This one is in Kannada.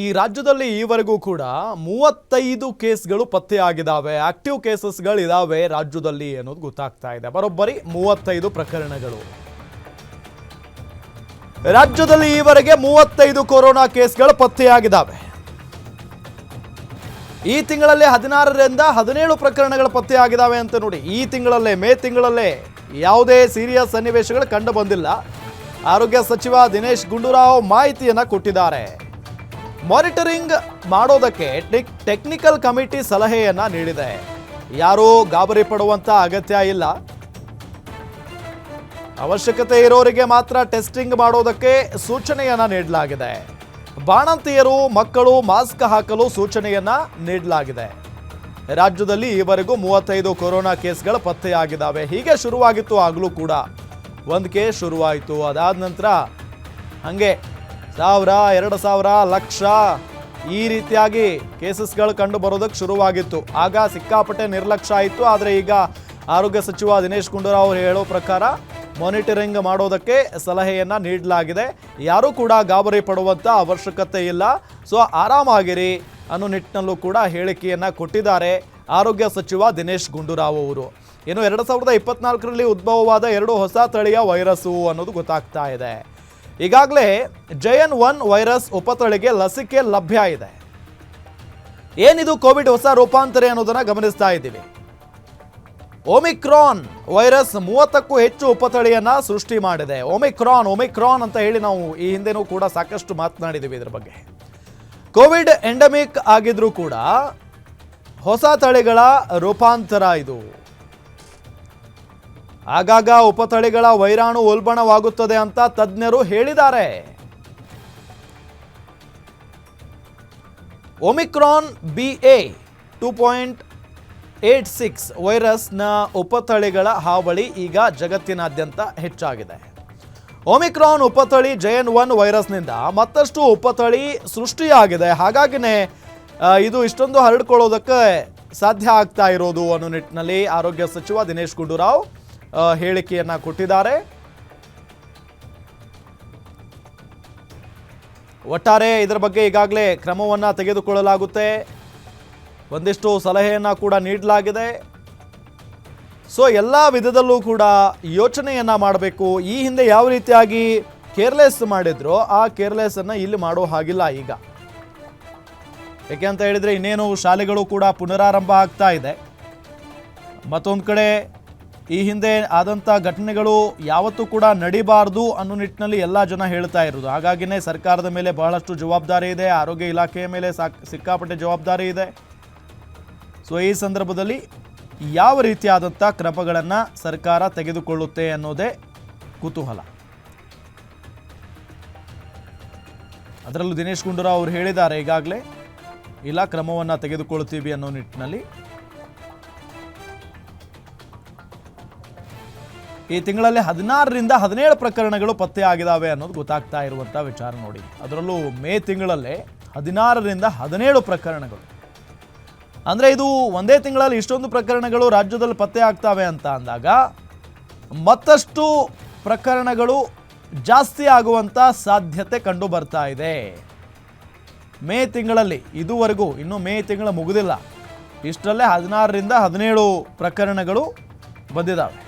ಈ ರಾಜ್ಯದಲ್ಲಿ ಈವರೆಗೂ ಕೂಡ ಮೂವತ್ತೈದು ಕೇಸ್ಗಳು ಪತ್ತೆಯಾಗಿದ್ದಾವೆ ಆಕ್ಟಿವ್ ಕೇಸಸ್ಗಳು ಇದಾವೆ ರಾಜ್ಯದಲ್ಲಿ ಅನ್ನೋದು ಗೊತ್ತಾಗ್ತಾ ಇದೆ. ಬರೋಬ್ಬರಿ ಮೂವತ್ತೈದು ಪ್ರಕರಣಗಳು. ರಾಜ್ಯದಲ್ಲಿ ಈವರೆಗೆ ಮೂವತ್ತೈದು ಕೊರೋನಾ ಕೇಸ್ಗಳು ಪತ್ತೆಯಾಗಿದ್ದಾವೆ ಈ ತಿಂಗಳಲ್ಲಿ ಹದಿನಾರರಿಂದ ಹದಿನೇಳು ಪ್ರಕರಣಗಳು ಪತ್ತೆಯಾಗಿದ್ದಾವೆ ಅಂತ ನೋಡಿ. ಈ ತಿಂಗಳಲ್ಲೇ, ಮೇ ತಿಂಗಳಲ್ಲೇ ಯಾವುದೇ ಸೀರಿಯಸ್ ಸನ್ನಿವೇಶಗಳು ಕಂಡು ಬಂದಿಲ್ಲ. ಆರೋಗ್ಯ ಸಚಿವ ದಿನೇಶ್ ಗುಂಡೂರಾವ್ ಮಾಹಿತಿಯನ್ನ ಕೊಟ್ಟಿದ್ದಾರೆ. ಮಾನಿಟರಿಂಗ್ ಮಾಡೋದಕ್ಕೆ ಟೆಕ್ ಟೆಕ್ನಿಕಲ್ ಕಮಿಟಿ ಸಲಹೆಯನ್ನ ನೀಡಿದೆ. ಯಾರೂ ಗಾಬರಿ ಪಡುವಂಥ ಅಗತ್ಯ ಇಲ್ಲ. ಅವಶ್ಯಕತೆ ಇರೋರಿಗೆ ಮಾತ್ರ ಟೆಸ್ಟಿಂಗ್ ಮಾಡೋದಕ್ಕೆ ಸೂಚನೆಯನ್ನ ನೀಡಲಾಗಿದೆ. ಬಾಣಂತಿಯರು, ಮಕ್ಕಳು ಮಾಸ್ಕ್ ಹಾಕಲು ಸೂಚನೆಯನ್ನ ನೀಡಲಾಗಿದೆ. ರಾಜ್ಯದಲ್ಲಿ ಈವರೆಗೂ ಮೂವತ್ತೈದು ಕೊರೋನಾ ಕೇಸ್ಗಳು ಪತ್ತೆಯಾಗಿದ್ದಾವೆ. ಹೀಗೆ ಶುರುವಾಗಿತ್ತು ಆಗಲೂ ಕೂಡ. ಒಂದು ಕೇಸ್ ಶುರುವಾಯಿತು. ಅದಾದ ನಂತರ ಹಾಗೆ ಸಾವಿರ, ಎರಡು ಸಾವಿರ, ಲಕ್ಷ. ಈ ರೀತಿಯಾಗಿ ಕೇಸಸ್ಗಳು ಕಂಡು ಬರೋದಕ್ಕೆ ಶುರುವಾಗಿತ್ತು. ಆಗ ಸಿಕ್ಕಾಪಟ್ಟೆ ನಿರ್ಲಕ್ಷ್ಯ ಆಯಿತು. ಆದರೆ ಈಗ ಆರೋಗ್ಯ ಸಚಿವ ದಿನೇಶ್ ಗುಂಡೂರಾವ್ ಅವರು ಹೇಳೋ ಪ್ರಕಾರ ಮಾನಿಟರಿಂಗ್ ಮಾಡೋದಕ್ಕೆ ಸಲಹೆಯನ್ನು ನೀಡಲಾಗಿದೆ. ಯಾರೂ ಕೂಡ ಗಾಬರಿ ಪಡುವಂಥ ಅವಶ್ಯಕತೆ ಇಲ್ಲ. ಸೊ ಆರಾಮಾಗಿರಿ ಅನ್ನೋ ನಿಟ್ಟಿನಲ್ಲೂ ಕೂಡ ಹೇಳಿಕೆಯನ್ನು ಕೊಟ್ಟಿದ್ದಾರೆ ಆರೋಗ್ಯ ಸಚಿವ ದಿನೇಶ್ ಗುಂಡೂರಾವ್ ಅವರು. ಇನ್ನು ಎರಡು ಸಾವಿರದ ಇಪ್ಪತ್ನಾಲ್ಕರಲ್ಲಿ ಉದ್ಭವವಾದ ಎರಡು ಹೊಸ ತಳಿಯ ವೈರಸ್ಸು ಅನ್ನೋದು ಗೊತ್ತಾಗ್ತಾ ಇದೆ. ಈಗಾಗಲೇ ಜಯನ್ ಒನ್ ವೈರಸ್ ಉಪತಳಿಗೆ ಲಸಿಕೆ ಲಭ್ಯ ಇದೆ. ಏನಿದು ಕೋವಿಡ್ ಹೊಸ ರೂಪಾಂತರ ಅನ್ನೋದನ್ನು ಗಮನಿಸ್ತಾ ಇದ್ದೀವಿ. ಓಮಿಕ್ರಾನ್ ವೈರಸ್ ಮೂವತ್ತಕ್ಕೂ ಹೆಚ್ಚು ಉಪತಳಿಯನ್ನ ಸೃಷ್ಟಿ ಮಾಡಿದೆ. ಓಮಿಕ್ರಾನ್ ಒಮಿಕ್ರಾನ್ ಅಂತ ಹೇಳಿ ನಾವು ಈ ಹಿಂದೆನೂ ಕೂಡ ಸಾಕಷ್ಟು ಮಾತನಾಡಿದ್ದೀವಿ ಇದ್ರ ಬಗ್ಗೆ. ಕೋವಿಡ್ ಎಂಡಮಿಕ್ ಆಗಿದ್ರೂ ಕೂಡ ಹೊಸ ತಳಿಗಳ ರೂಪಾಂತರ ಇದು. ಆಗಾಗ ಉಪತಳಿಗಳ ವೈರಾಣು ಉಲ್ಬಣವಾಗುತ್ತದೆ ಅಂತ ತಜ್ಞರು ಹೇಳಿದ್ದಾರೆ. Omicron B A two point eight six ವೈರಸ್ನ ಉಪತಳಿಗಳ ಹಾವಳಿ ಈಗ ಜಗತ್ತಿನಾದ್ಯಂತ ಹೆಚ್ಚಾಗಿದೆ. ಒಮಿಕ್ರಾನ್ ಉಪತಳಿ ಜಯನ್ ಒನ್ ವೈರಸ್ನಿಂದ ಮತ್ತಷ್ಟು ಉಪತಳಿ ಸೃಷ್ಟಿಯಾಗಿದೆ. ಹಾಗಾಗಿನೇ ಇದು ಇಷ್ಟೊಂದು ಹರಡ್ಕೊಳ್ಳೋದಕ್ಕೆ ಸಾಧ್ಯ ಆಗ್ತಾ ಇರೋದು ಅನ್ನೋ ನಿಟ್ಟಿನಲ್ಲಿ ಆರೋಗ್ಯ ಸಚಿವ ದಿನೇಶ್ ಗುಂಡೂರಾವ್ ಹೇಳಿಕೆಯನ್ನ ಕೊಟ್ಟಿದ್ದಾರೆ. ಒಟ್ಟಾರೆ ಇದರ ಬಗ್ಗೆ ಈಗಾಗಲೇ ಕ್ರಮವನ್ನು ತೆಗೆದುಕೊಳ್ಳಲಾಗುತ್ತೆ. ಒಂದಿಷ್ಟು ಸಲಹೆಯನ್ನು ಕೂಡ ನೀಡಲಾಗಿದೆ. ಸೊ, ಎಲ್ಲ ವಿಧದಲ್ಲೂ ಕೂಡ ಯೋಚನೆಯನ್ನು ಮಾಡಬೇಕು. ಈ ಹಿಂದೆ ಯಾವ ರೀತಿಯಾಗಿ ಕೇರ್ಲೆಸ್ ಮಾಡಿದ್ರೋ ಆ ಕೇರ್ಲೆಸ್ ಅನ್ನ ಇಲ್ಲಿ ಮಾಡೋ ಹಾಗಿಲ್ಲ ಈಗ. ಯಾಕೆ ಅಂತ ಹೇಳಿದ್ರೆ ಇನ್ನೇನು ಶಾಲೆಗಳು ಕೂಡ ಪುನರಾರಂಭ ಆಗ್ತಾ ಇದೆ. ಮತ್ತೊಂದು ಕಡೆ ಈ ಹಿಂದೆ ಆದಂಥ ಘಟನೆಗಳು ಯಾವತ್ತೂ ಕೂಡ ನಡಿಬಾರ್ದು ಅನ್ನೋ ನಿಟ್ಟಿನಲ್ಲಿ ಎಲ್ಲ ಜನ ಹೇಳ್ತಾ ಇರೋದು. ಹಾಗಾಗಿನೇ ಸರ್ಕಾರದ ಮೇಲೆ ಬಹಳಷ್ಟು ಜವಾಬ್ದಾರಿ ಇದೆ. ಆರೋಗ್ಯ ಇಲಾಖೆಯ ಮೇಲೆ ಸಾಕ್, ಸಿಕ್ಕಾಪಟ್ಟೆ ಜವಾಬ್ದಾರಿ ಇದೆ. ಸೊ ಈ ಸಂದರ್ಭದಲ್ಲಿ ಯಾವ ರೀತಿಯಾದಂಥ ಕ್ರಮಗಳನ್ನು ಸರ್ಕಾರ ತೆಗೆದುಕೊಳ್ಳುತ್ತೆ ಅನ್ನೋದೇ ಕುತೂಹಲ. ಅದರಲ್ಲೂ ದಿನೇಶ್ ಗುಂಡೂರಾವ್ ಅವರು ಹೇಳಿದ್ದಾರೆ, ಈಗಾಗಲೇ ಇಲ್ಲ ಕ್ರಮವನ್ನು ತೆಗೆದುಕೊಳ್ತೀವಿ ಅನ್ನೋ ನಿಟ್ಟಿನಲ್ಲಿ ಈ ತಿಂಗಳಲ್ಲಿ ಹದಿನಾರರಿಂದ ಹದಿನೇಳು ಪ್ರಕರಣಗಳು ಪತ್ತೆಯಾಗಿದ್ದಾವೆ ಅನ್ನೋದು ಗೊತ್ತಾಗ್ತಾ ಇರುವಂಥ ವಿಚಾರ ನೋಡಿ. ಅದರಲ್ಲೂ ಮೇ ತಿಂಗಳಲ್ಲೇ ಹದಿನಾರರಿಂದ ಹದಿನೇಳು ಪ್ರಕರಣಗಳು. ಅಂದರೆ ಇದು ಒಂದೇ ತಿಂಗಳಲ್ಲಿ ಇಷ್ಟೊಂದು ಪ್ರಕರಣಗಳು ರಾಜ್ಯದಲ್ಲಿ ಪತ್ತೆ ಆಗ್ತಾವೆ ಅಂತ ಅಂದಾಗ ಮತ್ತಷ್ಟು ಪ್ರಕರಣಗಳು ಜಾಸ್ತಿ ಆಗುವಂಥ ಸಾಧ್ಯತೆ ಕಂಡು ಬರ್ತಾ ಇದೆ. ಮೇ ತಿಂಗಳಲ್ಲಿ, ಇದುವರೆಗೂ, ಇನ್ನೂ ಮೇ ತಿಂಗಳು ಮುಗಿದಿಲ್ಲ. ಇಷ್ಟರಲ್ಲೇ ಹದಿನಾರರಿಂದ ಹದಿನೇಳು ಪ್ರಕರಣಗಳು ಬಂದಿದ್ದಾವೆ